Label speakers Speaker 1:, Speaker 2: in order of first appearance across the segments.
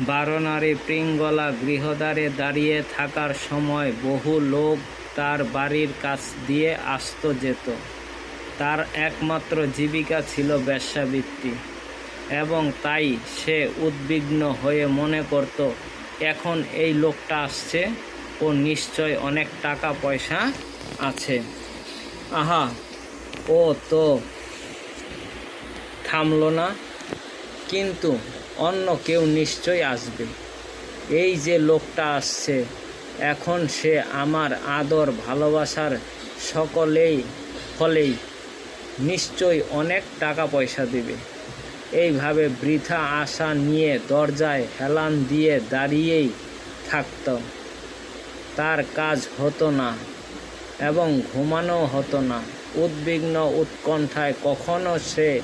Speaker 1: বারনারী প্রিঙ্গলা গৃহদ্বারে দাঁড়িয়ে থাকার সময় বহু লোক তার বাড়ির কাছ দিয়ে আসতো যেত। তার একমাত্র জীবিকা ছিল ব্যবসাবৃত্তি এবং তাই সে উদ্বিগ্ন হয়ে মনে করত, এখন এই লোকটা আসছে ও নিশ্চয় অনেক টাকা পয়সা আছে। আহা, ও তো থামল না। কিন্তু অন্য কেউ নিশ্চয় আসবে। এই যে লোকটা আসছে, এখন সে আমার আদর ভালোবাসার সকলেই ফলেই নিশ্চয়ই অনেক টাকা পয়সা দেবে। এইভাবে বৃথা আশা নিয়ে দরজায় হেলান দিয়ে দাঁড়িয়েই থাকত। তার কাজ হতো না এবং ঘুমানো হতো না। উদ্বিগ্ন উৎকণ্ঠায় কখনো সে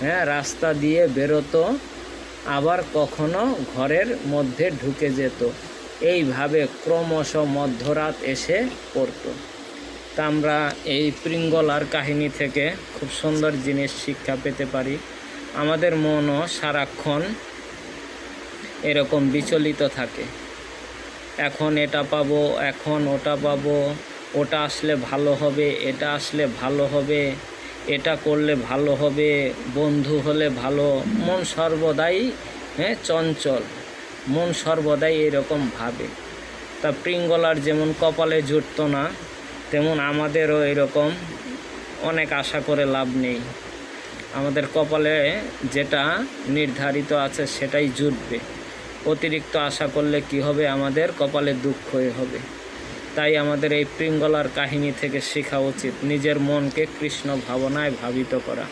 Speaker 1: হ্যাঁ রাস্তা দিয়ে বেরোতো আবার কখনো ঘরের মধ্যে ঢুকে যেত। এইভাবে ক্রমশ মধ্যরাত এসে পড়তো। তা আমরা এই প্রিঙ্গলার কাহিনী থেকে খুব সুন্দর জিনিস শিক্ষা পেতে পারি। আমাদের মনও সারাক্ষণ এরকম বিচলিত থাকে। এখন এটা পাবো, এখন ওটা পাবো, ওটা আসলে ভালো হবে, এটা আসলে ভালো হবে। এটা করলে ভালো হবে, বন্ধু হলে ভালো, মন সর্বদাই হ্যাঁ চঞ্চল। মন সর্বদাই এরকম ভাবে। তা প্রিঙ্গলার যেমন কপালে জুটতো না, তেমন আমাদেরও এরকম অনেক আশা করে লাভ নেই। আমাদের কপালে যেটা নির্ধারিত আছে সেটাই জুটবে। অতিরিক্ত আশা করলে কি হবে? আমাদের কপালে দুঃখই হবে। তাই আমাদের এই পিঙ্গলার কাহিনী থেকে শেখা উচিত নিজের মনকে কৃষ্ণ ভাবনায় ভাবিত করা।